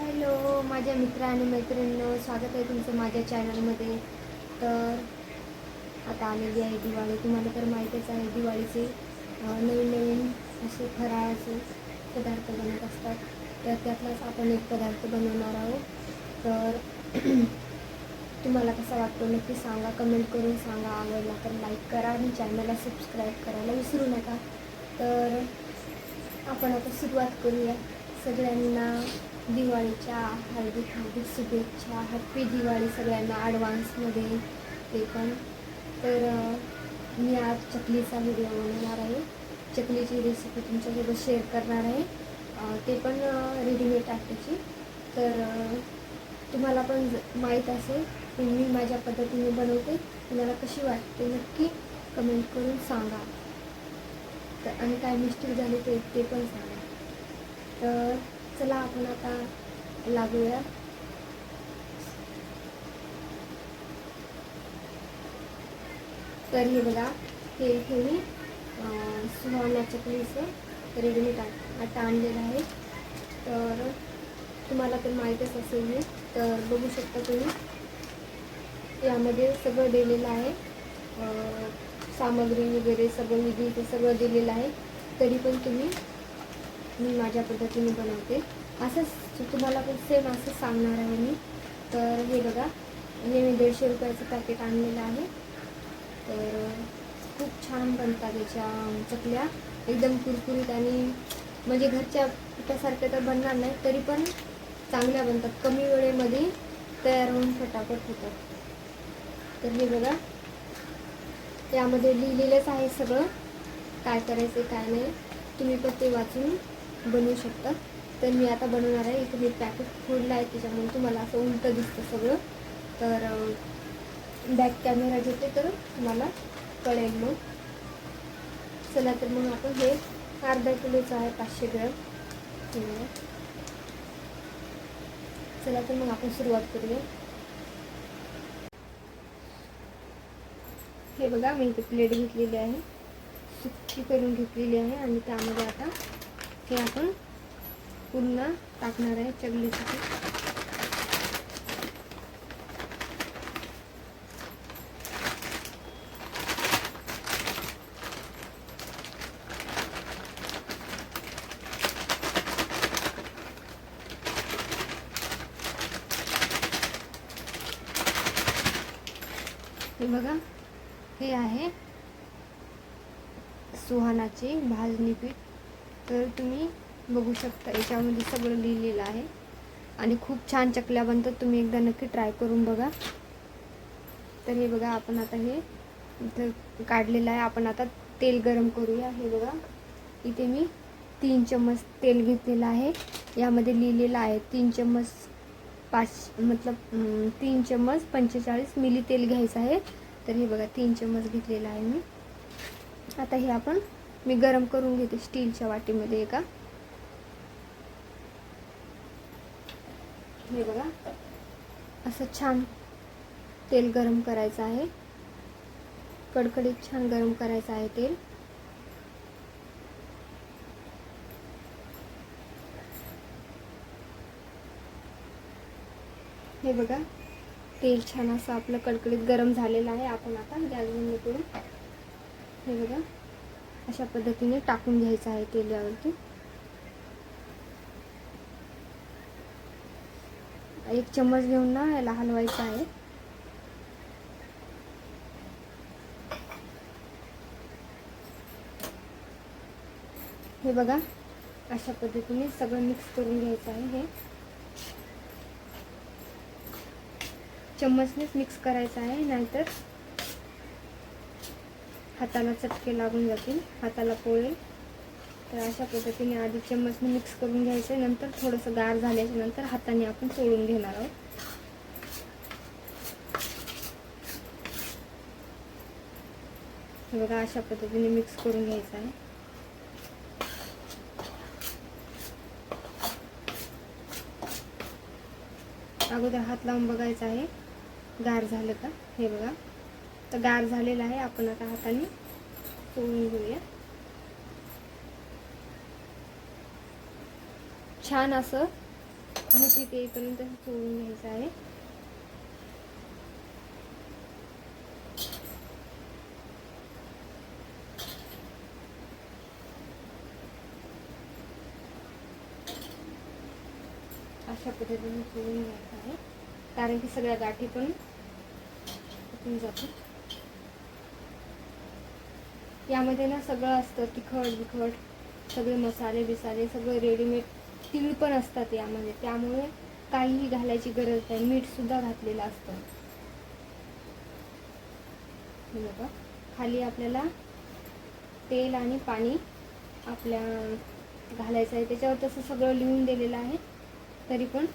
Hello माझ्या मित्र आणि मैत्रिणींनो स्वागत आहे तुमचं माझ्या चॅनलमध्ये तर आता आलेली आहे दिवाळी. तुम्हाला तर माहीतच आहे दिवाळीचे नवीन नवीन असे फराळाचे पदार्थ बनत असतात. तर त्यातलाच आपण एक पदार्थ बनवणार आहोत. तर तुम्हाला कसा वाटतो नक्की सांगा. कमेंट करून सांगा. आवडला तर लाईक करा आणि चॅनलला सबस्क्राईब करायला विसरू नका. तर आपण आता सुरुवात करूया. सगळ्यांना दिवाळीच्या हार्दिक हार्दिक शुभेच्छा. हॅप्पी दिवाळी सगळ्यांना ॲडव्हान्समध्ये ते पण. तर मी आज चकलीचा व्हिडिओ बनवणार आहे. चकलीची रेसिपी तुमच्यासोबत शेअर करणार आहे. ते पण रेडीमेड टाकायची तर तुम्हाला पण ज- माहीत असेल की मी माझ्या पद्धतीने बनवते. तुम्हाला कशी वाटते नक्की कमेंट करून सांगा. तर आणि काय मिस्टेक झाली ते ते पण सांगा. तर चला आपण आता लागूया. तर हे बघा हे हे मी सुहावण्याच्या सुहाना रेडीमेड आता आणलेलं आहे. तर तुम्हाला तर माहीतच असेल मी तर बघू शकता तुम्ही यामध्ये सगळं दिलेलं आहे. सामग्री वगैरे सगळं विधी ते सगळं दिलेलं आहे. तरी पण तुम्ही मी माझ्या पद्धतीने बनवते. असंच तुम्हाला पण सेम असं सांगणार आहे मी. तर हे बघा हे मी दीडशे रुपयाचं पॅकेट आणलेलं आहे. तर खूप छान बनतात याच्या चकल्या. एकदम कुरकुरीत आणि म्हणजे घरच्या पिठासारख्या तर बनणार नाही तरी पण चांगल्या बनतात. कमी वेळेमध्ये तयार होऊन फटाफट होतात. तर हे बघा त्यामध्ये लिहिलेलंच आहे सगळं. काय करायचं काय नाही. तुम्ही पण ते वाचून बनवू शकता. तर मी आता बनवणार आहे. इथे मी पॅकेट फोडलं आहे. त्याच्यामुळे तुम्हाला असं उलटं दिसतं सगळं. तर बॅक कॅमेरा घेते तर तुम्हाला कळेल मग. चला तर मग आपण हे अर्धा किलोचं आहे पाचशे ग्रॅम. चला तर मग आपण सुरुवात करूया. हे बघा मी इथे प्लेट घेतलेली आहे. सुक्की करून घेतलेली आहे आणि त्यामध्ये आता हे आपण पुन्हा टाकणार आहे चकलीसाठी. हे बघा हे आहे सुहानाचे भाजणी पीठ. तर तुम्ही बघू शकता याच्यामध्ये सगळं लिहिलेलं आहे. आणि खूप छान चकल्या बनतात तुम्ही एकदा नक्की ट्राय करून बघा. तर हे बघा आपण आता हे इथं काढलेलं आहे. आपण आता तेल गरम करूया. हे बघा इथे मी तीन चम्मच तेल घेतलेलं आहे. यामध्ये लिहिलेलं आहे तीन चम्मच पाच मतलब तीन चम्मच पंचेचाळीस मिली तेल घ्यायचं आहे. तर हे बघा तीन चम्मच घेतलेलं आहे मी. आता हे आपण मी गरम करून घेते स्टीलच्या वाटीमध्ये एका हे बघा. असं छान तेल गरम करायचं आहे. कडकडीत छान गरम करायचं आहे तेल. हे बघा तेल छान असं आपलं कडकडीत गरम झालेलं आहे. आपण आता गॅस बंद करून हे बघा. अशा पद्धतीने टाकून घ्यायचं आहे तेलावरती. एक चम्मच घेऊन ना याला हलवायचं आहे. हे बघा अशा पद्धतीने सगळं मिक्स करून घ्यायचं आहे हे. चम्मचनेच मिक्स करायचं आहे नाहीतर हाताला चटके लागून जातील हाताला पोळेल तर अशा पद्धतीने आधी चम्मचने मिक्स करून घ्यायचं आहे नंतर थोडंसं गार झाल्याच्यानंतर हाताने आपण चोळून घेणार आहोत. बघा अशा पद्धतीने मिक्स करून घ्यायचं आहे. अगोदर हात लावून बघायचा आहे गार झालं का? हे बघा. तर गार झालेला आहे. आपण आता हाताने पोळून घेऊया. छान असं मुठीत येईपर्यंत चोळून घ्यायचं आहे. अशा पद्धतीने चोळून घ्यायचं आहे. कारण की सगळ्या गाठी पण उठून यामध्ये ना सगळं असतं तिखट बिखट सगळे मसाले बिसाले सगळं रेडीमेड तीळ पण असतात यामध्ये. त्यामुळे काहीही घालायची गरज नाही. मीठसुद्धा घातलेलं असतं. बघा. खाली आपल्याला तेल आणि पाणी आपल्या घालायचं आहे. त्याच्यावर तसं सगळं लिहून दिलेलं आहे. तरी पण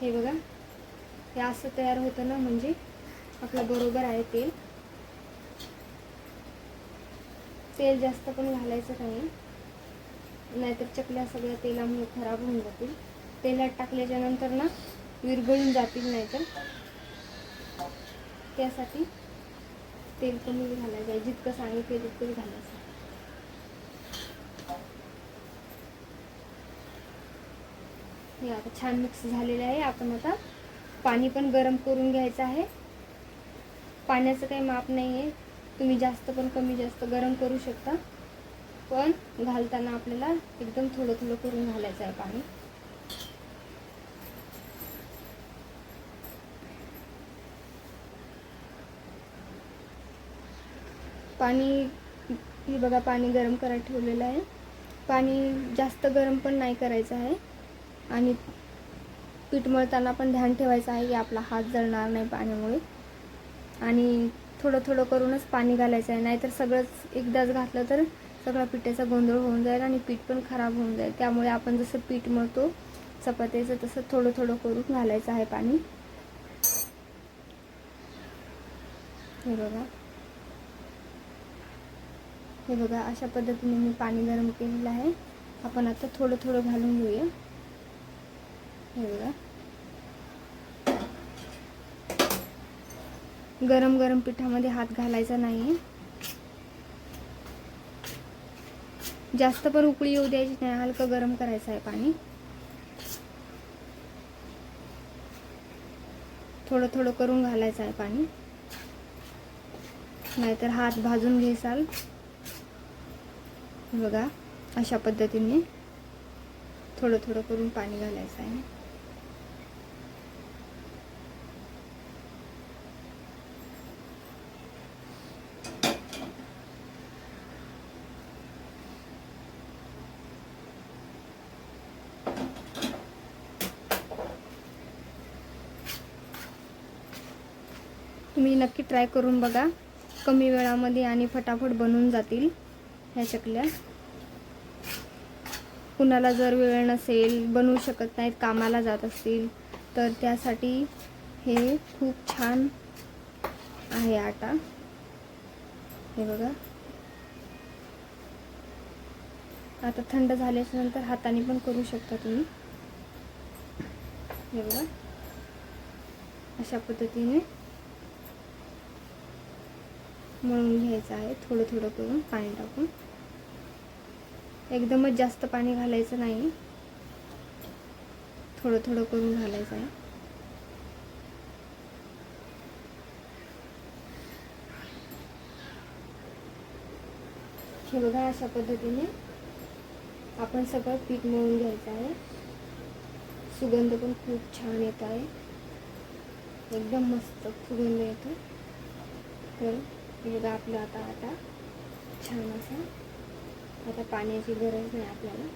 हे बघा. हे असं तयार होतं ना म्हणजे आपलं बरोबर आहे तेल. तेल जास्त पण घालायचं नाही. नाहीतर चकल्या सगळ्या तेलामुळे खराब होऊन जातील. तेलात टाकल्याच्या नंतर ना विरघळून जातील नाहीतर. त्यासाठी तेल कमी घालायचं आहे. जितकं सांगितलं तितकंच घालायचं हे आता छान मिक्स झालेलं आहे. आपण आता पाणी पण गरम करून घ्यायचं आहे. पाण्याचं काही माप नाही आहे तुम्ही जास्त पण कमी जास्त गरम करू शकता. पण घालताना आपल्याला एकदम थोडं थोडं करून घालायचं आहे पाणी. पाणी हे बघा पाणी गरम करायला ठेवलेलं आहे. पाणी जास्त गरम पण नाही करायचं आहे. आणि पीठ मळताना पण ध्यान ठेवायचं आहे की आपला हात जळणार नाही पाण्यामुळे. आणि थोडं थोडं करूनच पाणी घालायचं आहे. नाहीतर सगळंच एकदाच घातलं तर सगळा पिठाचा गोंधळ होऊन जाईल आणि पीठ पण खराब होऊन जाईल. त्यामुळे आपण जसं पीठ मळतो चपात्याचं तसं थोडं थोडं करून घालायचं आहे पाणी. हे बघा. हे बघा अशा पद्धतीने मी पाणी गरम केलेलं आहे. आपण आता थोडं थोडं घालून घेऊया. हे बघा. गरम गरम पिठामध्ये हात घालायचा नाही जास्त पण उकळी येऊ द्यायची नाही हलकं गरम करायचं आहे पाणी. थोडं थोडं करून घालायचं आहे पाणी. नाहीतर हात भाजून घेसाल. बघा अशा पद्धतीने थोडं थोडं करून पाणी घालायचं आहे. तुम्ही नक्की ट्राय करून बघा. कमी वेळामध्ये आणि फटाफट बनून जातील ह्या चकल्या. कुणाला जर वेळ नसेल बनवू शकत नाहीत कामाला जात असतील तर त्यासाठी हे खूप छान आहे आटा. हे बघा. आता थंड झाल्याच्यानंतर हाताने पण करू शकता तुम्ही. हे बघा. अशा पद्धतीने मळून घ्यायचं आहे. थोडं थोडं करून पाणी टाकून. एकदमच जास्त पाणी घालायचं नाही. थोडं थोडं करून घालायचं आहे. हे बघा अशा पद्धतीने आपण सगळं पीठ मळून घ्यायचं आहे. सुगंध पण खूप छान येत आहे. एकदम मस्त सुगंध येतो. तर हे बघा आपलं आता आता. छान असा. आता पाण्याची गरज नाही आपल्याला.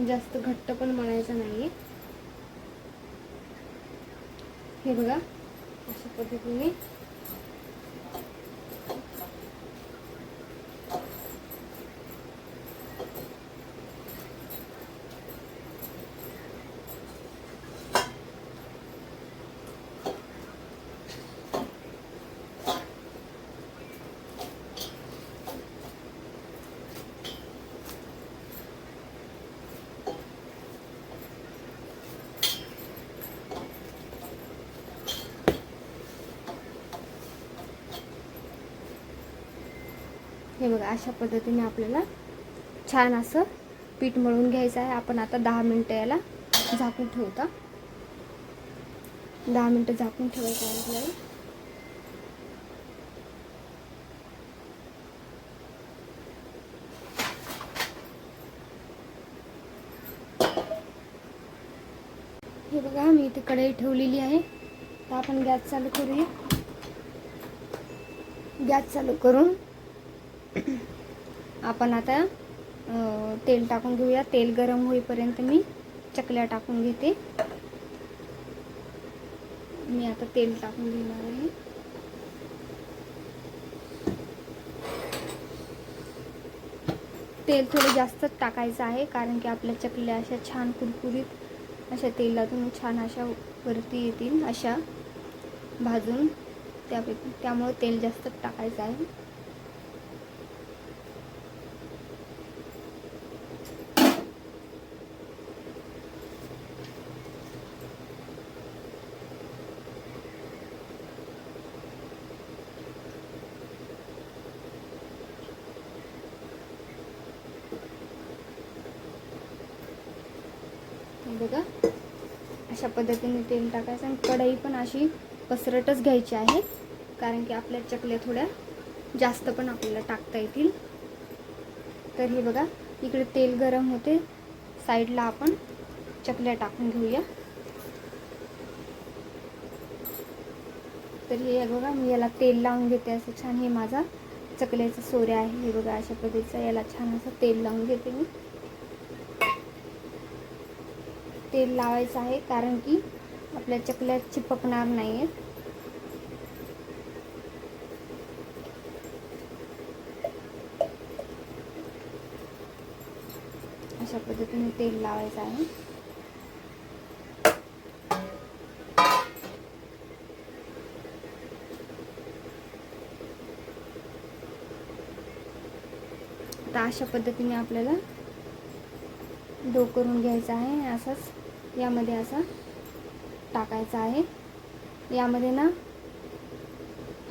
जास्त घट्ट पण म्हणायचं नाही हे बघा अशा पद्धतीने बघा अशा पद्धतीने आपल्याला छान असं पीठ मळून घ्यायचं आहे. आपण आता दहा मिनटं याला झाकून ठेवता. दहा मिनटं झाकून ठेवायचं आहे आपल्याला. हे बघा मी इथे कढई ठेवलेली आहे. तर आपण गॅस चालू करूया. गॅस चालू करून आपण आता तेल टाकून घेऊया. तेल गरम होईपर्यंत मी चकल्या टाकून घेते. मी आता तेल टाकून घेणार आहे. तेल थोडं जास्तच टाकायचं आहे कारण की आपल्या चकल्या अशा छान कुरकुरीत अशा तेलातून छान अशा वरती येतील अशा भाजून. त्यापैकी त्यामुळे तेल जास्तच टाकायचं आहे हे बघा अशा पद्धतीने तेल टाकायचं आणि कढई पण अशी पसरटच घ्यायची आहे. कारण की आपल्या चकल्या थोड्या जास्त पण आपल्याला टाकता येतील. तर हे बघा इकडे तेल गरम होते. साईडला आपण चकल्या टाकून घेऊया. तर हे बघा मी याला तेल लावून घेते असं छान. हे माझा चकल्याचं सोऱ्या आहे. हे बघा अशा पद्धतीचा याला छान असं तेल लावून घेते मी. तेल लावायचं आहे कारण की आपल्या चकल्या चिपकणार नाही आहेत अशा पद्धतीने तेल लावायचं आहे. आता अशा पद्धतीने आपल्याला डो करून घ्यायचा आहे असंच यामध्ये असा टाकायचा आहे. यामध्ये ना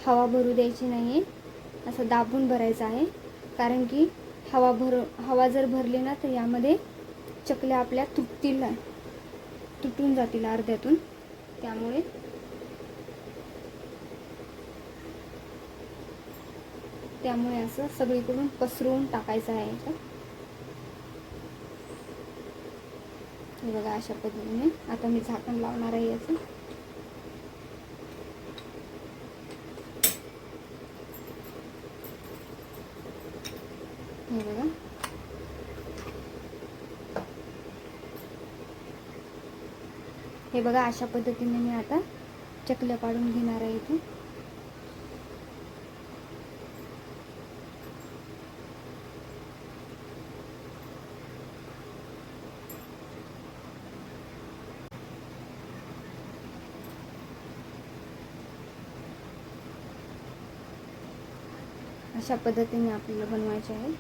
हवा भरू द्यायची नाही आहे असं दाबून भरायचं आहे. कारण की हवा भर हवा जर भरली ना तर यामध्ये चकल्या आपल्या तुटतील तुटून जातील अर्ध्यातून. त्यामुळे त्यामुळे असं सगळीकडून पसरवून टाकायचं आहे. हे बघा अशा पद्धतीने. आता मी झाकण लावणार आहे याचं. हे बघा. हे बघा अशा पद्धतीने मी आता चकल्या पाडून घेणार आहे इथे. अशा पद्धतीने आपल्याला बनवायचे आहे.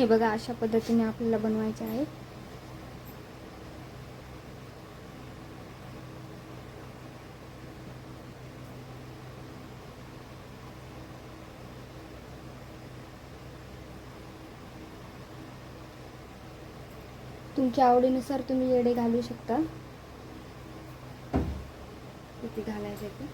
हे बघा अशा पद्धतीने आपल्याला बनवायचे आहे. तुमच्या आवडीनुसार तुम्ही येडे घालू शकता. किती घालायचे ते?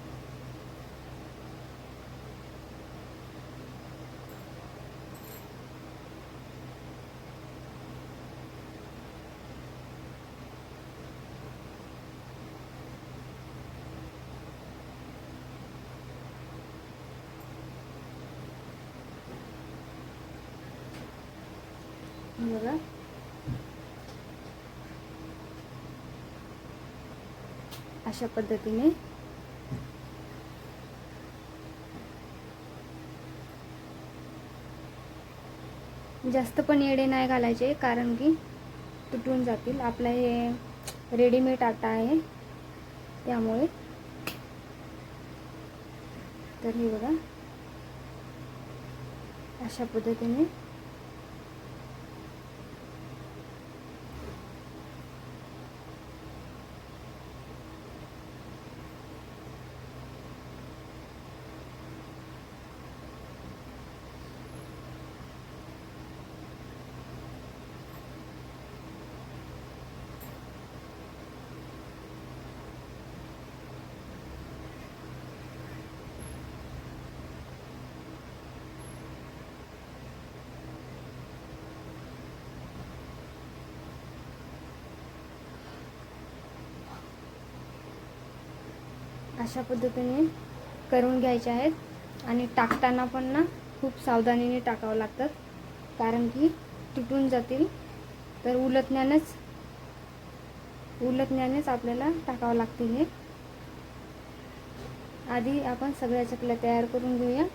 अशा पद्धतीने. जास्त पण येडे नाही घालायचे कारण की तुटून जातील. आपलं हे रेडीमेड आटा आहे. त्यामुळे. तर हे बघा. अशा पद्धतीने. अशा पद्धतीने करून घ्यायचे आहेत. आणि टाकताना पण ना खूप सावधानीने टाकावं लागतात. कारण की तुटून जातील. तर उलटण्यानेच उलटण्यानेच आपल्याला टाकावं लागतील हे. आधी आपण सगळ्या चकल्या तयार करून घेऊया.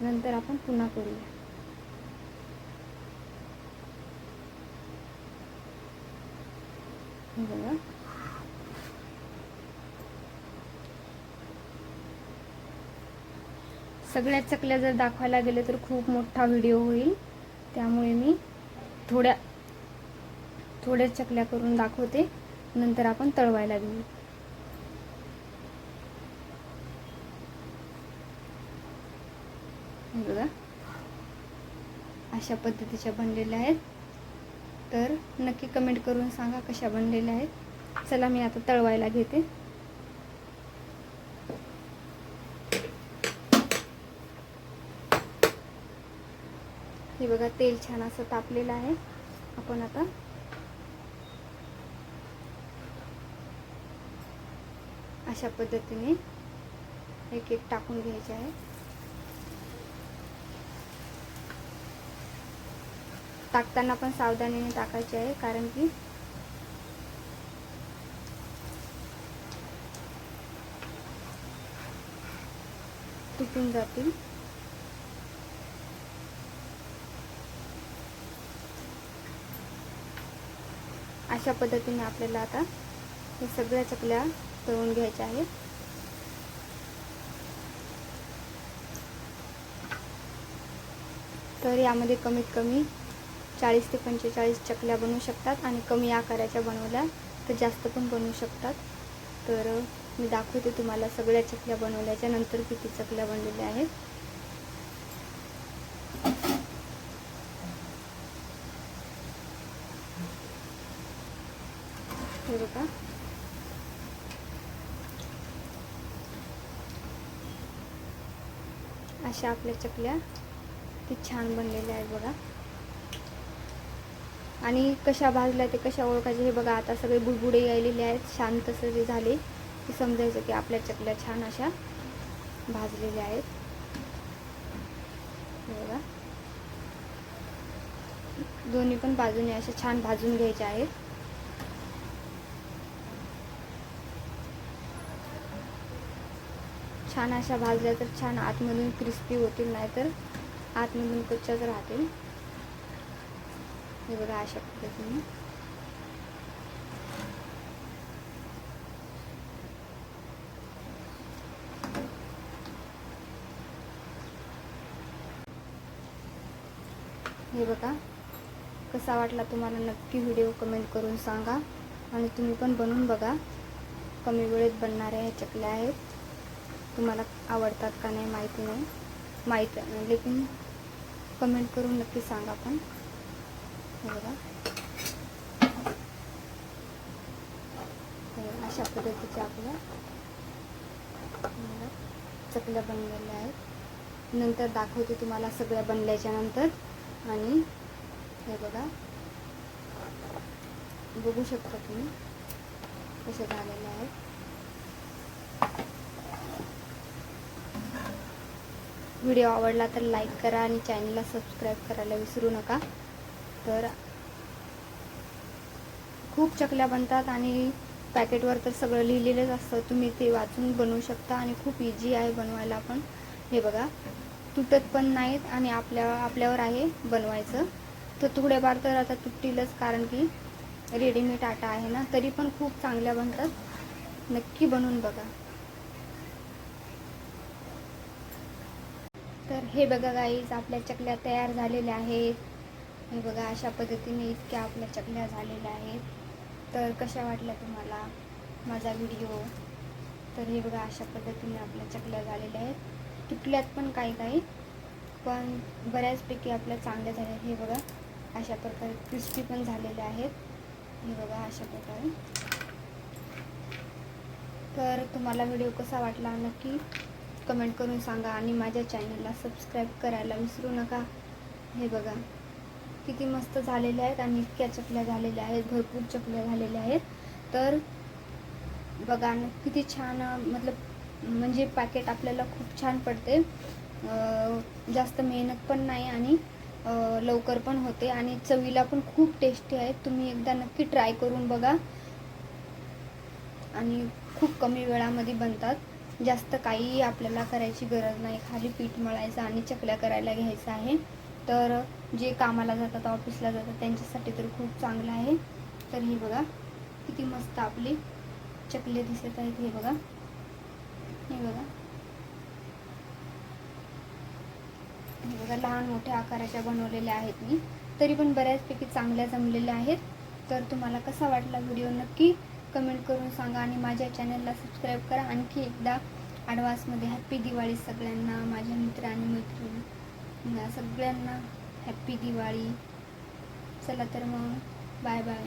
नंतर आपण पुन्हा करूया. बघा. सगळ्या चकल्या जर दाखवायला गेले तर खूप मोठा व्हिडिओ होईल. त्यामुळे मी थोड्या थोड्या चकल्या करून दाखवते. नंतर आपण तळवायला घेऊ. बघा. अशा पद्धतीच्या बनलेल्या आहेत. तर नक्की कमेंट करून सांगा कशा बनलेल्या आहेत. चला मी आता तळवायला घेते. हे बघा तेल छान असं तापलेलं आहे. आपण आता अशा पद्धतीने एक एक टाकून घ्यायचे आहे. टाकताना पण सावधानीने टाकायचे आहे कारण की तुटून जातील. अशा पद्धतीने आपल्याला आता हे सगळ्या चकल्या तळून घ्यायच्या आहेत. तर यामध्ये कमीत कमी चाळीस ते पंचेचाळीस चकल्या बनवू शकतात आणि कमी आकाराच्या बनवल्या तर जास्त पण बनवू शकतात. तर मी दाखवते तुम्हाला सगळ्या चकल्या बनवल्याच्या नंतर किती चकल्या बनलेल्या आहेत हे बघा अशा आपल्या चकल्या. ती छान बनलेल्या आहेत बघा. आणि कशा भाजल्या ते कशा ओळखायचे हे बघा आता सगळे बुडबुडे यायलेले आहेत. शांत जे झाले. की समजायचं की आपल्या चकल्या छान अशा भाजलेल्या आहेत. हे बघा. दोन्ही पण बाजूने अशा छान भाजून घ्यायच्या आहेत. छान अशा भाजल्या तर छान आतमधून क्रिस्पी होतील नाहीतर आतमधून कच्च्याच राहतील. हे बघा अशा पद्धतीने. हे बघा कसा वाटला तुम्हाला नक्की व्हिडिओ कमेंट करून सांगा आणि तुम्ही पण बनवून बघा. कमी वेळेत बनणाऱ्या ह्या चकल्या आहेत. तुम्हाला आवडतात का नाही माहिती नाही. माहीत लेकिन कमेंट करून नक्की सांगा पण. हे बघा. अशा पद्धतीच्या आपल्या चकल्या बनलेल्या आहेत. नंतर दाखवते तुम्हाला सगळ्या बनल्याच्या नंतर. आणि हे बघा. बघू शकता तुम्ही कसे झालेले आहेत. व्हिडिओ आवडला तर लाईक करा आणि चॅनलला सबस्क्राईब करायला विसरू नका. तर खूप चकल्या बनतात आणि पॅकेटवर तर सगळं लिहिलेलंच असतं. तुम्ही ते वाचून बनवू शकता आणि खूप इझी आहे बनवायला पण. हे बघा तुटत पण नाहीत आणि आपल्या आपल्यावर आहे बनवायचं. तर थोडेफार तर आता तुटतीलच कारण की रेडीमेड आटा आहे ना तरी पण खूप चांगल्या बनतात. नक्की बनवून बघा. तर हे बघा गाईज आपल्या चकल्या तयार झालेल्या आहेत. हे बघा अशा पद्धतीने इतक्या आपल्या चकल्या झालेल्या आहेत. तर कशा वाटल्या तुम्हाला माझा व्हिडिओ तर हे बघा अशा पद्धतीने आपल्या चकल्या झालेल्या आहेत. तुटल्यात पण काही काही पण बऱ्याचपैकी आपल्या चांगल्या झाल्या हे बघा अशा प्रकारे क्रिस्पी पण झालेल्या आहेत. हे बघा अशा प्रकारे. तर तुम्हाला व्हिडिओ कसा वाटला नक्की कमेंट करून सांगा आणि माझ्या चॅनलला सबस्क्राईब करायला विसरू नका. हे बघा. किती मस्त झालेल्या आहेत आणि इतक्या चकल्या झालेल्या आहेत. भरपूर चकल्या झालेल्या आहेत. तर बघा न किती छान मतलब म्हणजे पॅकेट आपल्याला खूप छान पडते. जास्त मेहनत पण नाही आणि लवकर पण होते आणि चवीला पण खूप टेस्टी आहेत. तुम्ही एकदा नक्की ट्राय करून बघा. आणि खूप कमी वेळामध्ये बनतात. जास्त काही आपल्याला करायची गरज नाही. खाली पीठ मळायचं आणि चकल्या करायला घ्यायचं आहे. तर जे कामाला जातात ऑफिसला जातात त्यांच्यासाठी तर खूप चांगलं आहे. तर हे बघा किती मस्त आपली चकले दिसत आहेत हे बघा. हे बघा. हे बघा लहान मोठ्या आकाराच्या बनवलेल्या आहेत मी. तरी पण बऱ्याचपैकी चांगल्या जमलेल्या आहेत. तर तुम्हाला कसा वाटला व्हिडिओ नक्की कमेंट करून सांगा आणि माझ्या चॅनलला सबस्क्राईब करा. आणखी एकदा ॲडव्हान्समध्ये हॅप्पी दिवाळी सगळ्यांना माझ्या मित्र आणि मैत्रिणी सगळ्यांना हॅप्पी दिवाळी. चला तर मग बाय बाय